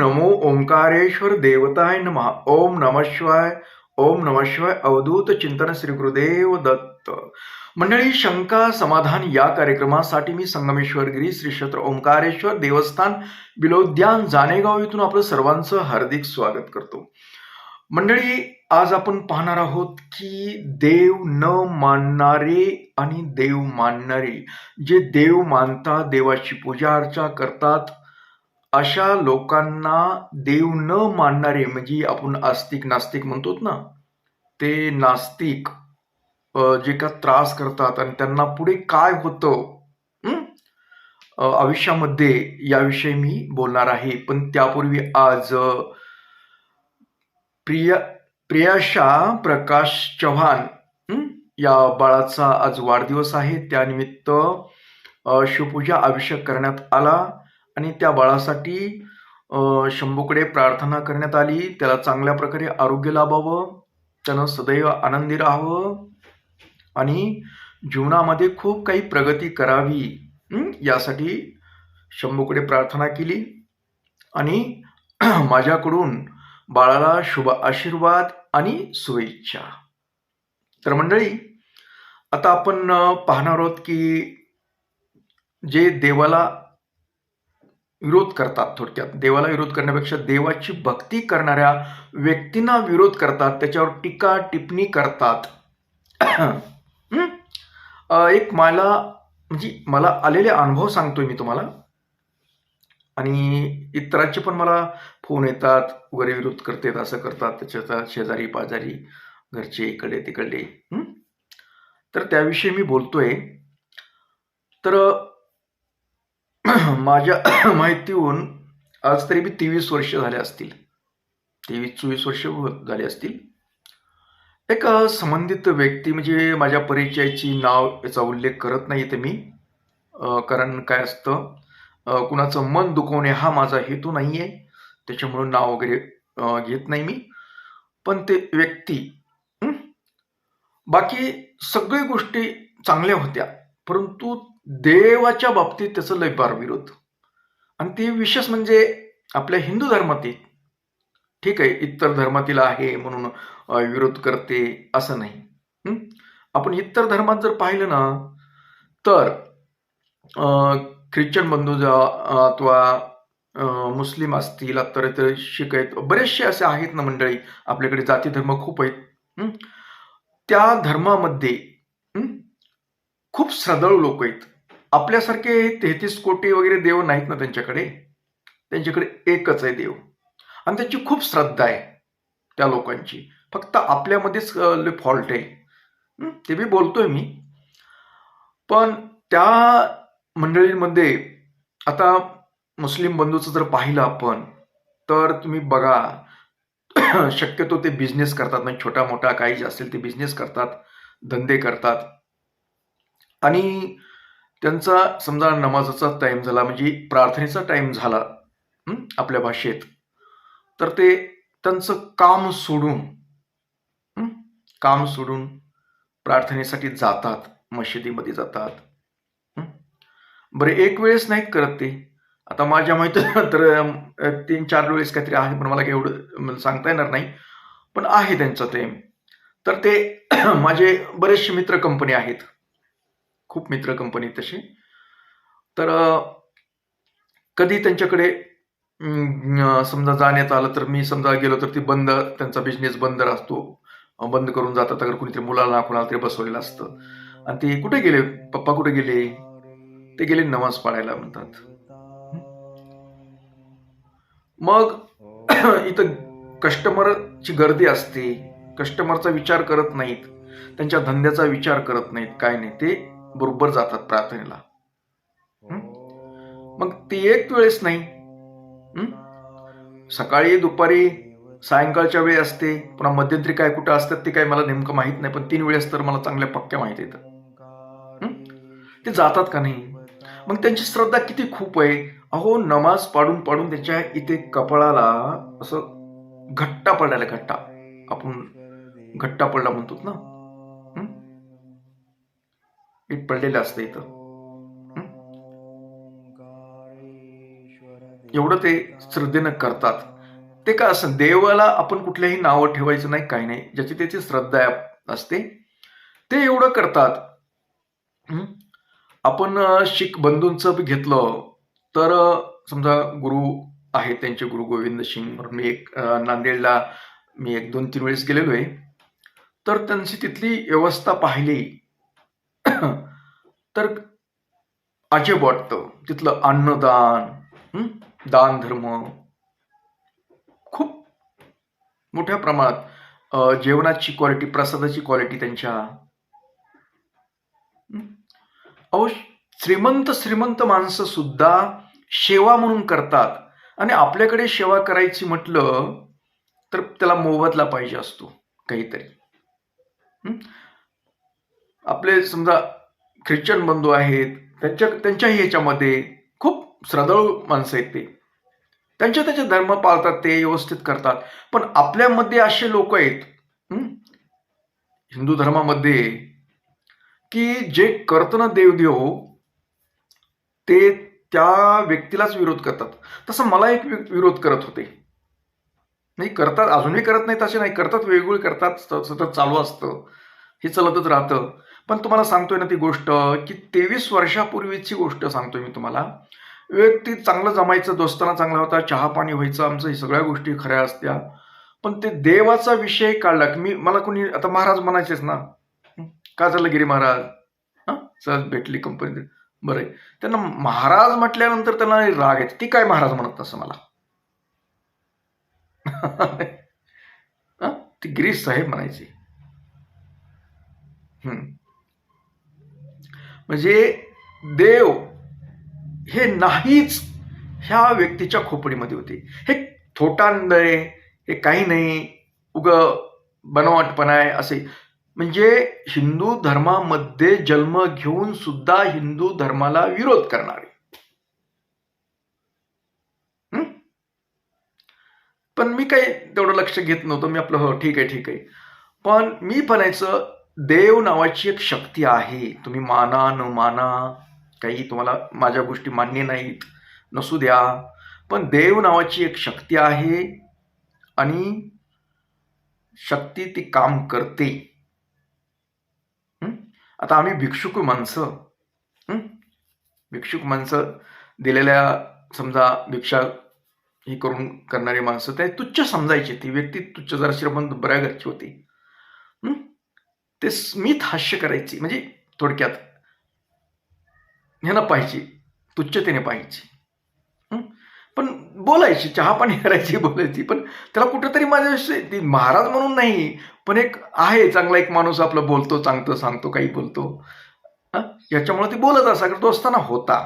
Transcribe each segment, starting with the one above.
नमो ओंकारेश्वर देवताय नमः. ओम नम शिवाय ओम नम शिवाय अवधूत चिंतन श्री गुरुदेव दत्त. मंडळी शंका समाधान या कार्यक्रमासाठी मी संगमेश्वर गिरी श्री क्षेत्र ओंकारेश्वर देवस्थान बिलोद्यान जानेगाव येथून आपलं सर्वांचं हार्दिक स्वागत करतो. मंडळी आज आपण पाहणार आहोत की देव न मानणारे आणि देव मानणारे. जे देव मानतात देवाची पूजा अर्चा करतात अशा लोकांना देव न मानणारे म्हणजे आपण आस्तिक नास्तिक म्हणतो ना ते नास्तिक जे का त्रास करतात आणि त्यांना पुढे काय होतं आयुष्यामध्ये याविषयी मी बोलणार आहे. पण त्यापूर्वी आज प्रिया प्रियाशा प्रकाश चव्हाण या बाळाचा आज वाढदिवस आहे. त्यानिमित्त शिवपूजा अभिषेक करण्यात आला. आणि त्या बाळासाठी शंभूकडे प्रार्थना करण्यात आली. त्याला चांगल्या प्रकारे आरोग्य लाभावं. त्यानं सदैव आनंदी राहावं. आणि जीवनामध्ये खूप काही प्रगती करावी यासाठी शंभूकडे प्रार्थना केली. आणि माझ्याकडून बाळाला शुभ आशीर्वाद आणि शुभेच्छा. तर मंडळी आता आपण पाहणार आहोत की जे देवाला विरोध करतात थोडक्यात. देवाला विरोध करण्यापेक्षा देवाची भक्ती करणाऱ्या व्यक्तींना विरोध करतात त्याच्यावर टीका टिप्पणी करतात. एक मला म्हणजे मला आलेले अनुभव सांगतोय मी तुम्हाला. आणि इतरांचे पण मला फोन येतात वगैरे विरोध करतात असं करतात. त्याच्या शेजारी पाजारी घरचे इकडे तिकडले तर त्याविषयी मी बोलतोय. तर माझ्या माहितीहून आज तरी बी तेवीस वर्ष झाले असतील. तेवीस चोवीस वर्ष हो-, झाले असतील. एक संबंधित व्यक्ती म्हणजे माझ्या परिचयाची नाव याचा उल्लेख करत नाही इथे मी. कारण काय असतं कुणाचं मन दुखवणे हा माझा हेतू नाही आहे त्याच्यामुळं नाव वगैरे घेत नाही मी. पण ते व्यक्ती बाकी सगळी गोष्टी चांगल्या होत्या. परंतु देवाच्या बाबतीत त्याचं लय फार विरोध. आणि ते विशेष म्हणजे आपल्या हिंदू धर्मातील ठीक आहे इतर धर्मातील आहे म्हणून विरोध करते असं नाही. आपण इतर धर्मात जर पाहिलं ना तर ख्रिश्चन बंधू अथवा मुस्लिम असतील तर इतर शिक आहेत बरेचसे असे आहेत ना मंडळी आपल्याकडे जाती धर्म खूप आहेत. त्या धर्मामध्ये खूप श्रद्धाळू लोक आहेत. आपल्यासारखे तेहतीस कोटी वगैरे देव नाहीत ना त्यांच्याकडे? त्यांच्याकडे एकच आहे देव. आणि त्याची खूप श्रद्धा आहे त्या लोकांची. फक्त आपल्यामध्येच फॉल्ट आहे. ते बी बोलतोय मी. पण त्या मंडळींमध्ये आता मुस्लिम बंधूचं जर पाहिलं आपण तर तुम्ही बघा शक्यतो ते बिझनेस करतात. म्हणजे छोटा मोठा काही जे असेल ते बिझनेस करतात धंदे करतात. आणि त्यांचा समजा नमाजाचा टाइम झाला म्हणजे प्रार्थनेचा टाइम झाला आपल्या भाषेत तर ते त्यांचं काम सोडून काम सोडून प्रार्थनेसाठी जातात मशिदीमध्ये जातात बरे बरं एक वेळेस नाहीत करत ते. आता माझ्या माहिती तर तीन चार वेळेस काहीतरी आहे पण मला काही एवढं सांगता येणार नाही. पण आहे त्यांचं ते. तर ते माझे बरेचसे मित्र कंपनी आहेत. खूप मित्र कंपनी तसे तर कधी त्यांच्याकडे समजा जाण्यात आलं तर मी समजा गेलो तर ती बंद त्यांचा बिझनेस बंद असतो. बंद करून जातात. अगर कुणीतरी मुलाला कुणाला तरी बसवलेलं असतं. आणि ते कुठे गेले? पप्पा कुठे गेले? ते गेले नमाज पाळायला म्हणतात. मग इथं कस्टमरची गर्दी असते. कस्टमरचा विचार करत नाहीत. त्यांच्या धंद्याचा विचार करत नाहीत. काय नाही. ते बरोबर जातात प्रार्थनेला हं? मग ती एक वेळेस नाही? सकाळी दुपारी सायंकाळच्या वेळी असते पुन्हा मध्यंतरी काय कुठं असतात ते काय मला नेमकं माहीत नाही पण तीन वेळेस तर मला चांगल्या पक्क्या माहीत येतं हं? ते जातात का नाही मग त्यांची श्रद्धा किती खूप आहे अहो नमाज पाडून पाडून त्याच्या इथे कपाळाला असं घट्टा पडलेला घट्टा आपण घट्टा पडला म्हणतो ना? पीठ पडलेलं असतं इथं. एवढं ते श्रद्धेनं करतात. ते का असं देवाला आपण कुठल्याही नावं ठेवायचं नाही काही नाही. ज्याची त्याची श्रद्धा असते ते एवढं करतात. आपण शीख बंधूंचं घेतलं तर समजा गुरु आहेत त्यांचे गुरु गोविंद सिंग म्हणून मी एक नांदेडला मी एक दोन तीन वेळेस गेलेलो आहे तर त्यांची तिथली व्यवस्था पाहिली. तर अजेब वाटतं तिथलं अन्नदान दान धर्म खूप मोठ्या प्रमाणात जेवणाची क्वालिटी प्रसादाची क्वालिटी त्यांच्या अहो श्रीमंत श्रीमंत माणसं सुद्धा सेवा म्हणून करतात. आणि आपल्याकडे सेवा करायची म्हटलं तर त्याला मोबदला पाहिजे असतो काहीतरी. आपले समजा ख्रिश्चन बंधू आहेत त्यांच्या त्यांच्याही ह्याच्यामध्ये खूप श्रद्धाळू माणसं आहेत ते. त्यांच्या त्याचे धर्म पाळतात ते व्यवस्थित करतात. पण आपल्यामध्ये असे लोक आहेत हिंदू धर्मामध्ये की जे करतं ना देवदेव ते त्या व्यक्तीलाच विरोध करतात. तसं मला एक विरोध करत होते. नाही करतात अजूनही करत नाही तसे नाही करतात वेगवेगळे करतात सतत चालू असतं. हे चालतच राहतं. पण तुम्हाला सांगतोय ना ती गोष्ट की तेवीस वर्षापूर्वीची गोष्ट सांगतोय मी तुम्हाला. व्यक्ती चांगलं जमायचं दोस्ताना चांगला होता चहा पाणी व्हायचं आमचं हे सगळ्या गोष्टी खऱ्या असत्या. पण ते देवाचा विषय काढला की मी मला कोणी आता महाराज म्हणायचेच ना का झालं गिरी महाराज? हां सहज भेटली कंपनी बरं आहे. त्यांना महाराज म्हटल्यानंतर त्यांना राग येते ती काय महाराज म्हणत असं मला? ती गिरीश साहेब म्हणायची. हम्म. म्हणजे देव हे नाहीच ह्या व्यक्तीच्या खोपडीमध्ये होते. हे थोटांड हे काही नाही उग बनावटपणा आहे असे. म्हणजे हिंदू धर्मामध्ये जन्म घेऊन सुद्धा हिंदू धर्माला विरोध करणारे. पण मी काही तेवढं लक्ष घेत नव्हतं. मी आपलं हो ठीक आहे ठीक आहे. पण मी म्हणायचं देव नावाची एक शक्ती आहे. तुम्ही माना न माना काही तुम्हाला माझ्या गोष्टी मान्य नाहीत नसू द्या. पण देव नावाची एक शक्ती आहे आणि शक्ती ती काम करते. आता आम्ही भिक्षुक माणसं. भिक्षुक माणसं दिलेल्या समजा भिक्षा ही करून करणारी माणसं ते तुच्छ समजायची. ती व्यक्ती तुच्छ जरा श्रीमंत बऱ्या घरची होती. ते स्मित हास्य करायची. म्हणजे थोडक्यात ह्यानं पाहिजे तुच्छतेने पाहिजे पण बोलायची चहा पाणी करायची बोलायची. पण त्याला कुठंतरी माझ्याविषयी ती महाराज म्हणून नाही पण एक आहे चांगला एक माणूस आपलं बोलतो चांगतो सांगतो काही बोलतो. याच्यामुळे ती बोलत असा तो असताना होता.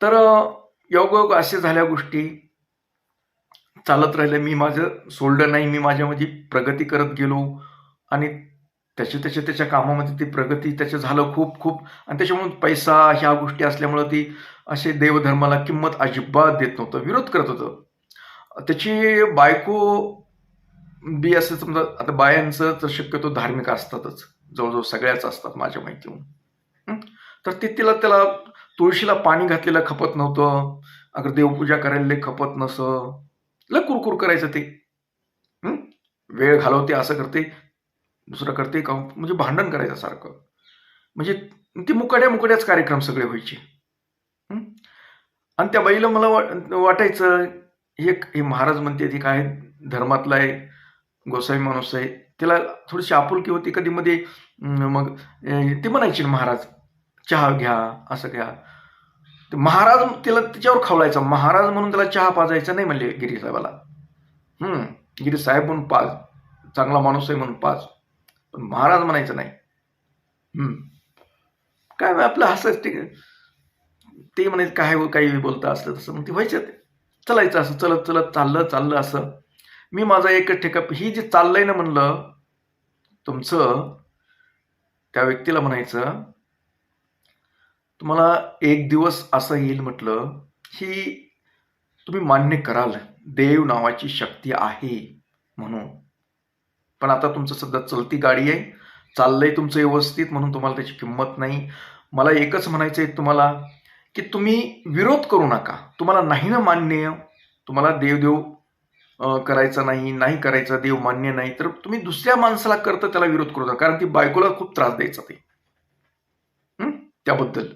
तर योग असे झाल्या गोष्टी. चालत राहिलं. मी माझं सोडलं नाही. मी माझ्यामध्ये प्रगती करत गेलो आणि त्याच्या त्याच्या त्याच्या कामामध्ये ती प्रगती त्याचं झालं खूप खूप. आणि त्याच्यामुळे पैसा ह्या गोष्टी असल्यामुळं ती असे देवधर्माला किंमत अजिबात देत नव्हतं. विरोध करत होतं. त्याची बायको बी असं समजा आता बायांचं तर शक्यतो धार्मिक असतातच. जवळजवळ सगळ्याच असतात माझ्या माहितीहून. तर ते तिला त्याला तुळशीला पाणी घातलेलं खपत नव्हतं. अगर देवपूजा करायला खपत नसं. ल कुरकुर करायचं ते. वेळ घालवते असं करते दुसरं करते का म्हणजे भांडण करायचं सारखं. म्हणजे ती मुकाड्या मुकाड्याच कार्यक्रम सगळे व्हायचे. आणि त्या बाईला मला वाट वाटायचं हे हे महाराज म्हणते ती काय धर्मातला आहे गोसावी माणूस आहे. तिला थोडीशी आपुलकी होती कधी मध्ये मग ते ती म्हणायची महाराज चहा घ्या असं घ्या. महाराज तिला तिच्यावर खवळायचा महाराज म्हणून त्याला चहा पाजायचा नाही म्हणले गिरीसाहेबाला हम्म गिरीसाहेब म्हणून पाज. चांगला माणूस आहे म्हणून पाज. पण महाराज म्हणायचं नाही. हम्म. काय आपलं हसत ते ते म्हणायचं काय हो, काही बोलता असलं तसं. मग ते व्हायचं ते. चलायचं असं चलत चलत चाललं चाललं असं. मी माझा एक ठेका ही जी चाललंय ना म्हणलं तुमचं त्या व्यक्तीला म्हणायचं तुम्हाला एक दिवस असं येईल म्हटलं की तुम्ही मान्य कराल देव नावाची शक्ती आहे म्हणून. पण आता तुमचं सध्या चलती गाडी आहे चाललंय तुमचं व्यवस्थित म्हणून तुम्हाला त्याची किंमत नाही. मला एकच म्हणायचं आहे तुम्हाला की तुम्ही विरोध करू नका. तुम्हाला नाही ना मान्य तुम्हाला देवदेव करायचा नाही नाही करायचा देव मान्य नाही तर तुम्ही दुसऱ्या माणसाला करता त्याला विरोध करू नका कारण ती बायकोला खूप त्रास द्यायचा ते. त्याबद्दल.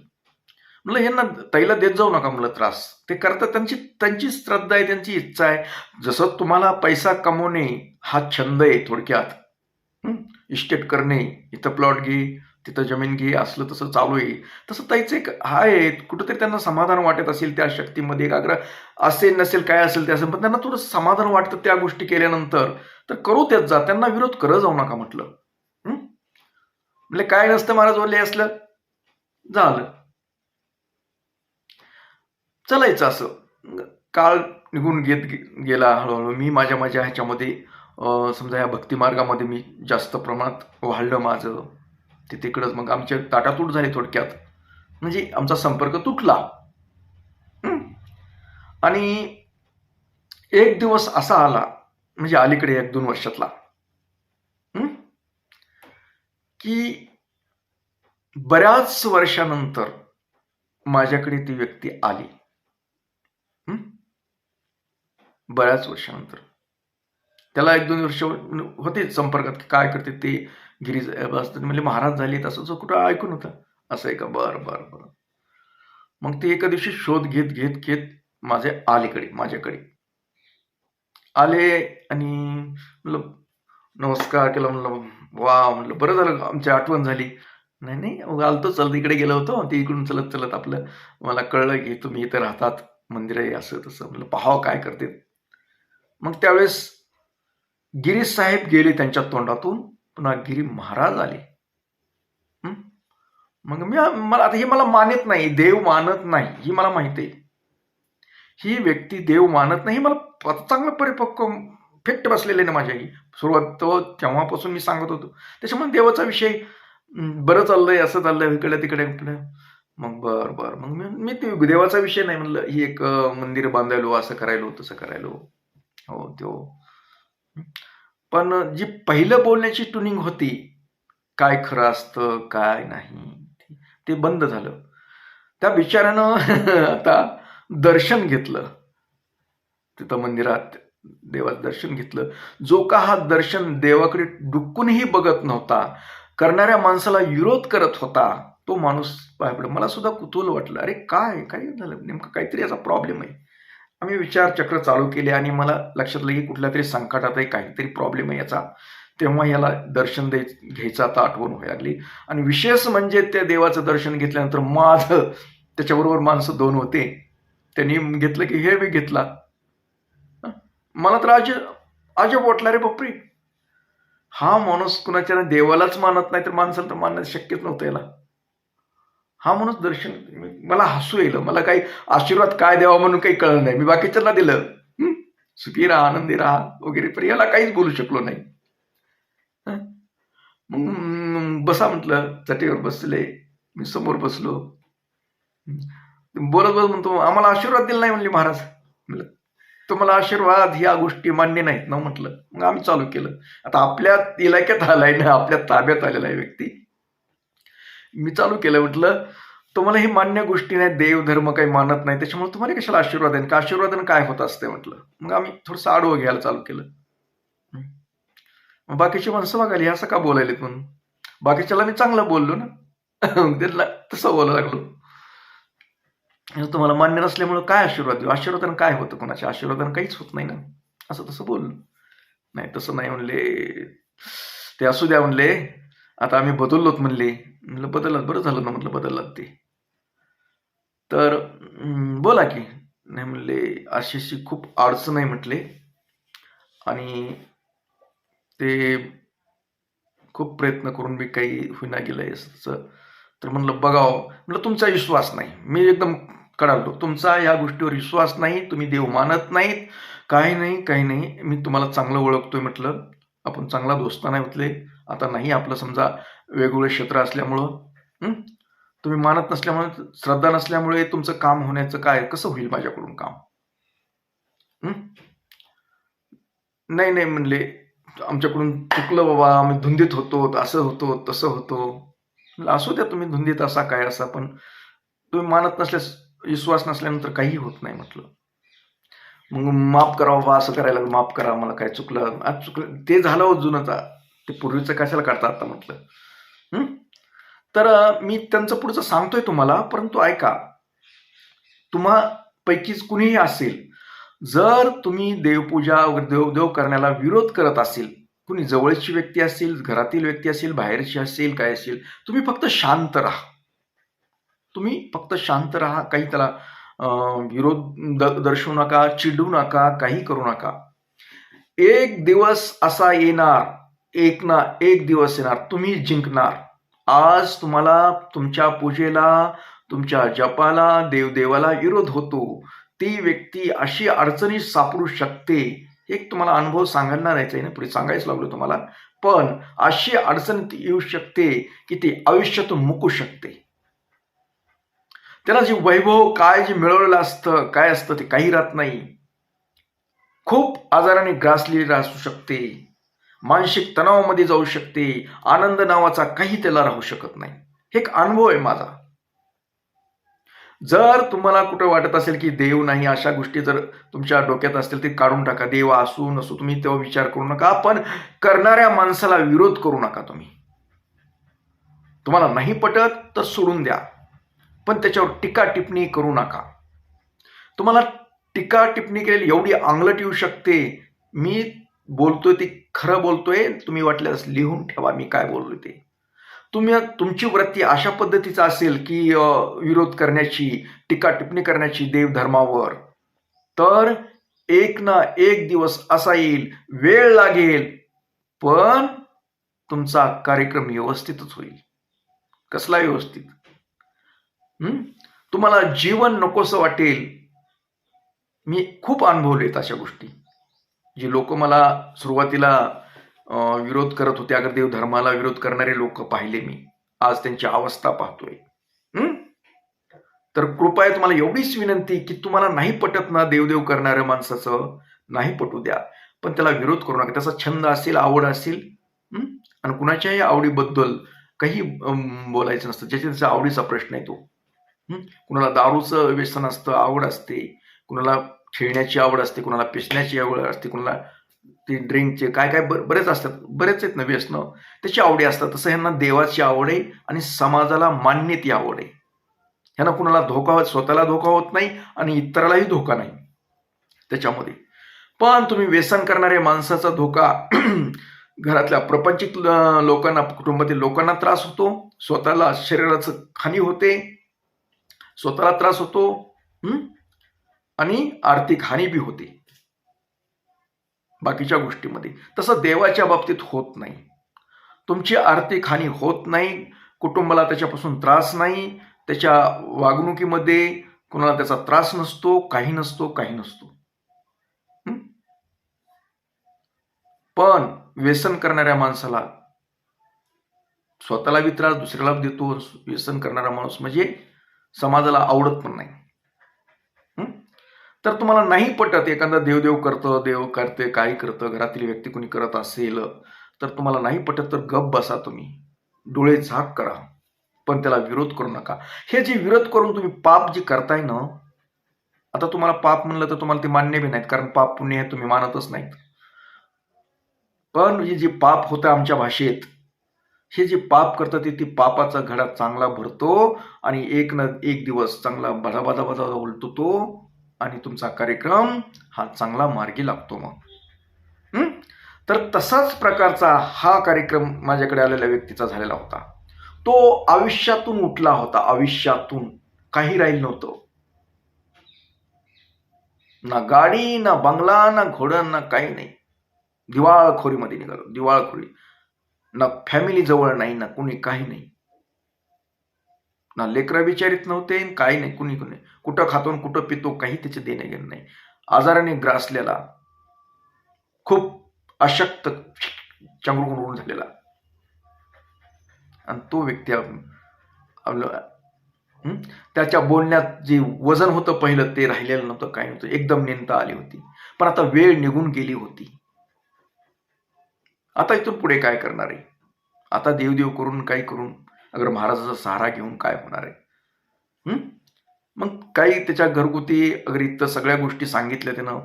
म्हणलं यांना ताईला देत जाऊ नका म्हणलं त्रास. ते करतात त्यांची त्यांची श्रद्धा आहे त्यांची इच्छा आहे. जसं तुम्हाला पैसा कमवणे हा छंद आहे थोडक्यात इस्टेट करणे इथं प्लॉट घे तिथं जमीन घे असलं तसं चालू आहे. तसं ताईचं एक आहे कुठंतरी त्यांना समाधान वाटत असेल त्या शक्तीमध्ये एकाग्र असेल नसेल काय असेल ते असेल पण त्यांना थोडं समाधान वाटतं त्या गोष्टी केल्यानंतर. तर करू त्यात जा त्यांना विरोध करत जाऊ नका म्हटलं म्हणजे काय नसतं महाराज बोलले असलं झालं. चलायचं असं. काळ निघून घेत गे- गेला हळूहळू. मी माझ्या माझ्या ह्याच्यामध्ये समजा या भक्तिमार्गामध्ये मी जास्त प्रमाणात वाढलं माझं. ते तिकडंच मग आमच्या ताटातूट झाली थोडक्यात. म्हणजे आमचा संपर्क तुटला. आणि एक दिवस असा आला म्हणजे अलीकडे एक दोन वर्षातला. की बऱ्याच वर्षानंतर माझ्याकडे ती व्यक्ती आली हं? बऱ्याच वर्षानंतर. त्याला एक दोन वर्ष म्हणजे होते संपर्कात की काय करते ते गिरीज असतात. म्हणजे महाराज झाले तसं जो कुठं ऐकून होतं. असं आहे का? बरं बरं बरं. मग ते एका दिवशी शोध घेत घेत घेत माझे आलीकडे माझ्याकडे. आले आणि म्हणलं नमस्कार केला म्हणलं वा म्हणलं बरं झालं आमची आठवण झाली. नाही नाही मग आलतो चल इकडे गेलो होतो. ते इकडून चलत चलत आपलं मला कळलं की तुम्ही इथं राहतात. मंदिर आहे असं तसं. म्हणलं पाहावं काय करते. मग त्यावेळेस गिरीश साहेब गेले त्यांच्या तोंडातून पुन्हा गिरी महाराज आले. मग मी मला आता हे मला मानत नाही देव मानत नाही ही मला माहिती आहे. ही व्यक्ती देव मानत नाही मला प- चांगलं परिपक्व फेक्ट बसलेले ना माझ्या ही सुरुवात तो तेव्हापासून मी सांगत होतो. त्याच्यामुळे देवाचा विषय बरं चाललंय असं चाललंय इकडे तिकडे मग बर बर. मग मी मी ते देवाचा विषय नाही म्हणलं ही एक मंदिर बांधायलो असं करायलो तसं करायलो. हो त्यो. पण जी पहिलं बोलण्याची ट्युनिंग होती काय खरं असतं काय नाही ते बंद झालं. त्या बिचारानं आता दर्शन घेतलं. तिथं मंदिरात देवाचं दर्शन घेतलं. जो का हा दर्शन देवाकडे डुकूनही बघत नव्हता करणाऱ्या माणसाला विरोध करत होता तो माणूस मला सुद्धा कुतूहल वाटलं अरे काय काय झालं? नेमकं काहीतरी याचा प्रॉब्लेम आहे. आम्ही विचारचक्र चालू केले आणि मला लक्षात आलं की कुठल्या तरी संकटात आहे काहीतरी प्रॉब्लेम आहे याचा. तेव्हा याला दर्शन द्याय घ्यायचं आता आठवण व्हायला लागली. आणि विशेष म्हणजे त्या देवाचं दर्शन घेतल्यानंतर माझं त्याच्याबरोबर माणसं दोन होते. त्यांनी घेतलं की हे मी घेतला. मला तर आज अजब वाटला रे बापरे. हा माणूस कुणाच्या देवालाच मानत नाही तर माणसाला तर मानणं शक्यच नव्हतं याला. हा म्हणूनच दर्शन मला हसू येईल मला काही आशीर्वाद काय द्यावा म्हणून काही कळलं नाही. मी बाकीच्यांना दिलं. सुखी राहा आनंदी राहा वगैरे. पण याला काहीच बोलू शकलो नाही. मग बसा म्हटलं चटेवर बसले. मी समोर बसलो. बोलत बोलत म्हणतो आम्हाला आशीर्वाद दिला नाही म्हणले महाराज. म्हटलं तुम्हाला आशीर्वाद ह्या गोष्टी मान्य नाहीत. ना म्हटलं मग आम्ही चालू केलं. आता आपल्या इलाक्यात आलाय ना आपल्या ताब्यात आलेला आहे व्यक्ती. मी चालू केलं म्हटलं तुम्हाला ही मान्य गोष्टी नाही देव धर्म काही मानत नाही त्याच्यामुळे तुम्हाला कशाला आशीर्वाद आहे का आशीर्वादन काय होत असते म्हटलं? मग आम्ही थोडंसं आडवं घ्यायला चालू केलं. मग बाकीची माणसं बघाली असं का बोलायलेत म्हणून? बाकीच्याला मी चांगलं बोललो ना. त्यांना तसं बोलायला लागलो. तुम्हाला मान्य नसल्यामुळं काय आशीर्वाद देऊ? आशीर्वादन काय होतं कोणाच्या? आशीर्वादन काहीच होत नाही ना. असं तसं बोललो. नाही तसं नाही म्हणले. ते असू द्या म्हणले. आता आम्ही बदललोत म्हणले. म्हटलं बदललात बरं झालं ना म्हटलं बदललात ते. तर बोला की. नाही म्हणले अशी अशी खूप अडचण आहे म्हटले. आणि ते खूप प्रयत्न करून बी काही होईना गेलंय असं. तर म्हणलं बघावं. म्हटलं तुमचा विश्वास नाही. मी एकदम कळालो तुमचा या गोष्टीवर विश्वास नाही. तुम्ही देव मानत नाहीत. काही नाही काही नाही. मी तुम्हाला चांगलं ओळखतोय म्हटलं. आपण चांगला दोस्ताना म्हटले. आता नाही आपलं समजा वेगवेगळे क्षेत्र असल्यामुळं तुम्ही मानत नसल्यामुळे श्रद्धा नसल्यामुळे तुमचं काम होण्याचं काय कसं होईल माझ्याकडून काम? नाही नाही म्हणले आमच्याकडून चुकलं बाबा आम्ही धुंदीत होतो असं होतो तसं होतो. असू द्या तुम्ही धुंदीत असा काय असा पण तुम्ही मानत नसल्यास विश्वास नसल्यानंतर काही होत नाही म्हटलं. मग माफ करा बाबा असं करायला माफ करा मला काय चुकलं. आज चुकलं ते झालं हो ते पूर्वीचं कशाला करता आता म्हटलं? तर मी त्यांचं पुढचं सांगतोय तुम्हाला परंतु ऐका. तुम्हा पैकीच कुणीही असेल जर तुम्ही देवपूजा वगैरे देवदेव करण्याला विरोध करत असेल कुणी जवळची व्यक्ती असेल घरातील व्यक्ती असेल बाहेरची असेल काय असेल तुम्ही फक्त शांत राहा. तुम्ही फक्त शांत राहा काही त्याला विरोध द- दर्शवू नका चिडू नका काही करू नका. एक दिवस असा येणार एक ना एक दिवस येणार तुम्ही जिंकणार. आज तुम्हाला तुमच्या पूजेला तुमच्या जपाला देवदेवाला विरोध होतो. ती व्यक्ती अशी अडचणी सापडू शकते. एक तुम्हाला अनुभव सांगणार यायचा आहे ना पुढे सांगायच लागलो तुम्हाला. पण अशी अडचण येऊ शकते की ती आयुष्यातून मुकू शकते. त्याला जे वैभव काय जे मिळवलेलं असतं काय असतं ते काही राहत नाही. खूप आजाराने ग्रासलेली असू शकते. मानसिक तणावामध्ये जाऊ शकते. आनंद नावाचा काही त्याला राहू शकत नाही. हे एक अनुभव आहे माझा. जर तुम्हाला कुठं वाटत असेल की देव नाही अशा गोष्टी जर तुमच्या डोक्यात असतील ते काढून टाका. देव असू नसू तुम्ही तेव्हा विचार करू नका. पण करणाऱ्या माणसाला विरोध करू नका तुम्ही. तुम्हाला नाही पटत तर सोडून द्या. पण त्याच्यावर टीका टिप्पणी करू नका. तुम्हाला टीका टिप्पणी केलेली एवढी आंगलट येऊ शकते. मी बोलतोय ती खरं बोलतोय तुम्ही वाटल्यास लिहून ठेवा मी काय बोललो ते. तुम्ही तुमची वृत्ती अशा पद्धतीचा असेल की विरोध करण्याची टीका टिप्पणी करण्याची देवधर्मावर तर एक ना एक दिवस असा येईल वेळ लागेल पण तुमचा कार्यक्रम व्यवस्थितच होईल. कसला व्यवस्थित? तुम्हाला जीवन नकोसं वाटेल. मी खूप अनुभवलेत अशा गोष्टी. जी लोक मला सुरुवातीला विरोध करत होते अगर देव धर्माला विरोध करणारे लोक पाहिले मी. आज त्यांची अवस्था पाहतोय. तर कृपया तुम्हाला एवढीच विनंती की तुम्हाला नाही पटत ना देवदेव करणाऱ्या माणसाचं नाही पटू द्या. पण त्याला विरोध करू नका. त्याचा छंद असेल आवड असेल आणि कुणाच्याही आवडीबद्दल काही बोलायचं नसतं. ज्याच्या त्याचा आवडीचा प्रश्न आहे तो. कुणाला दारूचं व्यसन असतं आवड असते. कुणाला खेळण्याची आवड असते कुणाला पिसण्याची आवड असते कुणाला ते ड्रिंकचे काय काय ब- बरेच असतात बरेच आहेत ना व्यसनं त्याची आवडी असतात. तसं ह्यांना देवाची आवड आहे आणि समाजाला मान्य ती आवड आहे. ह्यांना कुणाला धोका होत स्वतःला धोका होत नाही आणि इतरालाही धोका नाही त्याच्यामध्ये. पण तुम्ही व्यसन करणाऱ्या माणसाचा धोका घरातल्या प्रपंचिक लोकांना कुटुंबातील लोकांना त्रास होतो स्वतःला शरीराचं हानी होते स्वतःला त्रास होतो आणि आर्थिक हानी बी होते. बाकीच्या गोष्टीमध्ये. तसं देवाच्या बाबतीत होत नाही. तुमची आर्थिक हानी होत नाही कुटुंबाला त्याच्यापासून त्रास नाही त्याच्या वागणुकीमध्ये कुणाला त्याचा त्रास नसतो काही नसतो काही नसतो. पण व्यसन करणाऱ्या माणसाला स्वतःला बी त्रास दुसऱ्याला देतो व्यसन करणारा माणूस म्हणजे समाजाला आवडत पण नाही. तर तुम्हाला नाही पटत एखादा देवदेव करतं देव करते काय करतं घरातील व्यक्ती कोणी करत असेल तर तुम्हाला नाही पटत तर गप बसा तुम्ही. डोळे झाक करा. पण त्याला विरोध करू नका. हे जे विरोध करून तुम्ही पाप जे करताय ना आता तुम्हाला पाप म्हणलं तर तुम्हाला ते मान्य बी नाहीत कारण पाप पुण्य हे तुम्ही मानतच नाहीत. पण हे जे पाप होतं आमच्या भाषेत हे जे पाप करतं ते ती पापाचा घडा चांगला भरतो आणि एक न एक दिवस चांगला बदा बधा उलटतो तो आणि तुमचा कार्यक्रम हा चांगला मार्गी लागतो मग. तर तसाच प्रकारचा हा कार्यक्रम माझ्याकडे आलेल्या व्यक्तीचा झालेला होता. तो आयुष्यातून उठला होता. आयुष्यातून काही राहील नव्हतं. ना गाडी ना बंगला ना घोडं ना काही नाही. दिवाळखोरीमध्ये निघालो. दिवाळखोरी. ना फॅमिली जवळ नाही ना कुणी काही नाही. ना लेकरा विचारित नव्हते काही नाही कुणी कुणी. कुठं खातो कुठं पितो काही त्याचे देणे घेणे नाही. आजाराने ग्रासलेला खूप अशक्त चंगरून झालेला. आणि तो व्यक्ती आपलं त्याच्या बोलण्यात जे वजन होतं पहिलं ते राहिलेलं नव्हतं काय नव्हतं. एकदम नेमता आली होती. पण आता वेळ निघून गेली होती. आता इथून पुढे काय करणार आहे? आता देवदेव करून काही करून अगर महाराजाचा सहारा घेऊन काय होणार आहे? मग काही त्याच्या घरगुती अगर इथं सगळ्या गोष्टी सांगितल्या त्यानं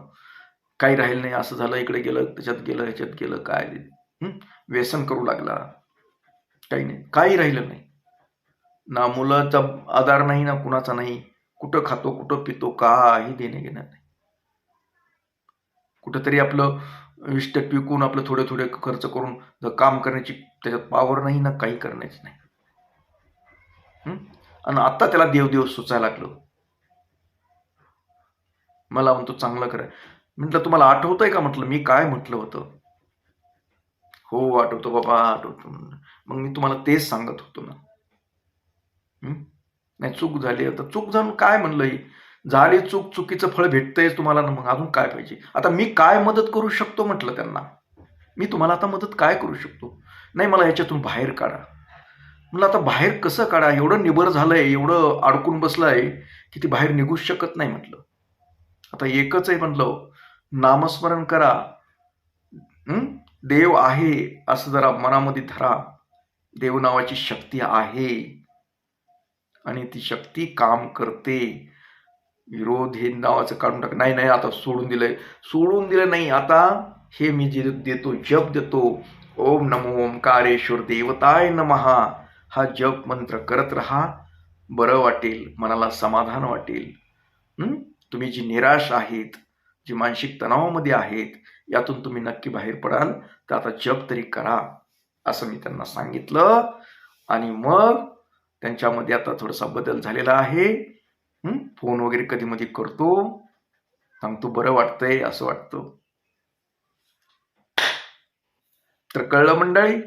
काही राहिलं नाही असं झालं इकडे गेलं त्याच्यात गेलं ह्याच्यात गेलं काय? व्यसन करू लागला. काही नाही. काही राहिलं नाही. ना मुलाचा आधार नाही ना कुणाचा नाही. कुठं खातो कुठं पितो काही देणे घेणं नाही. कुठंतरी आपलं विष्ट पिकून आपलं थोडे थोडे खर्च करून काम करण्याची त्याच्यात पावर नाही ना काही करण्याची नाही. आणि आता त्याला देवदेव सुचायला लागलो. मला म्हणतो चांगलं करा म्हटलं तुम्हाला आठवतंय का? म्हटलं मी काय म्हटलं होतं? हो आठवतो बाबा आठवतो. मग मी तुम्हाला तेच सांगत होतो ना. नाही चूक झाली. आता चूक जाऊन काय म्हणलं ही? झाली चूक चुकीचं फळ भेटतंय तुम्हाला ना मग अजून काय पाहिजे? आता मी काय मदत करू शकतो म्हटलं त्यांना? मी तुम्हाला आता मदत काय करू शकतो? नाही मला याच्यातून बाहेर काढा. म्हणलं आता बाहेर कसं काढा? एवढं निबर झालंय एवढं अडकून बसलंय की ती बाहेर निघूच शकत नाही म्हटलं. आता एकच आहे म्हटलं नामस्मरण करा. देव आहे असं जरा मनामध्ये धरा. देव नावाची शक्ती आहे आणि ती शक्ती काम करते. विरोध हे नावाचं काढून टाक नाही नाही आता सोडून दिलंय. सोडून दिलं नाही आता हे मी जे देतो जप देतो. ओम नमो ओंकारेश्वर देवताय नमहा. हा जप मंत्र करत राहा बरं वाटेल मनाला समाधान वाटेल. तुम्ही जी निराश आहेत जी मानसिक तणावामध्ये आहेत यातून तुम्ही नक्की बाहेर पडाल तर आता जप तरी करा असं मी त्यांना सांगितलं. आणि मग त्यांच्यामध्ये आता थोडासा बदल झालेला आहे. फोन वगैरे कधी मध्ये करतो सांगतो बरं वाटतंय असं वाटतं. तर कळलं मंडळी?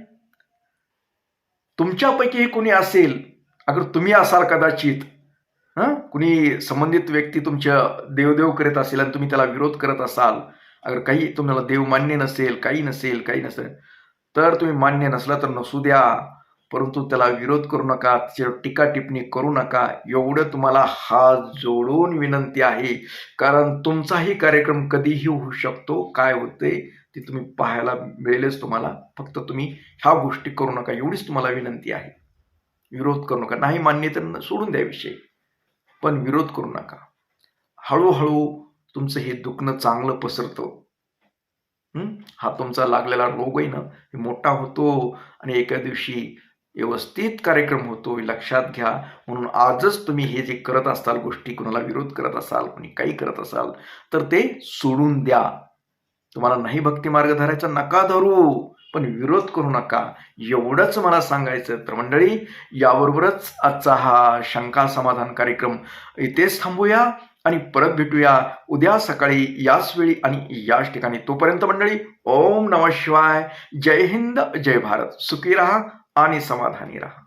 तुमच्यापैकी कुणी असेल अगर तुम्ही असाल कदाचित हां? कुणी संबंधित व्यक्ती तुमच्या देवदेव करत असेल आणि तुम्ही त्याला विरोध करत असाल अगर काही तुम्हाला देव मान्य नसेल काही नसेल काही नसेल तर तुम्ही मान्य नसला तर नसू द्या. परंतु त्याला विरोध करू नका त्याच्यावर टीका टिप्पणी करू नका. एवढं तुम्हाला हात जोडून विनंती आहे. कारण तुमचाही कार्यक्रम कधीही होऊ शकतो. काय होते ते तुम्ही पाहायला मिळेलच तुम्हाला. फक्त तुम्ही ह्या गोष्टी करू नका. एवढीच तुम्हाला विनंती आहे. विरोध करू नका. नाही मान्य तर सोडून द्या विषय. पण विरोध करू नका. हळूहळू तुमचं हे दुखणं चांगलं पसरतं. हा? तुमचा लागलेला रोग आहे ना हे मोठा होतो आणि एका दिवशी व्यवस्थित कार्यक्रम होतो. हे लक्षात घ्या. म्हणून आजच तुम्ही हे जे करत असाल गोष्टी कुणाला विरोध करत असाल कोणी काही करत असाल तर ते सोडून द्या. तुम्हाला नाही भक्ती मार्ग धरायचा नका धरू. पण विरोध करू नका. एवढंच मला सांगायचं तर मंडळी याबरोबरच आजचा हा शंका समाधान कार्यक्रम इथेच थांबूया आणि परत भेटूया उद्या सकाळी याच वेळी आणि याच ठिकाणी. तोपर्यंत मंडळी ओम नम शिवाय. जय हिंद जय भारत. सुखी राहा आणि समाधानी राहा.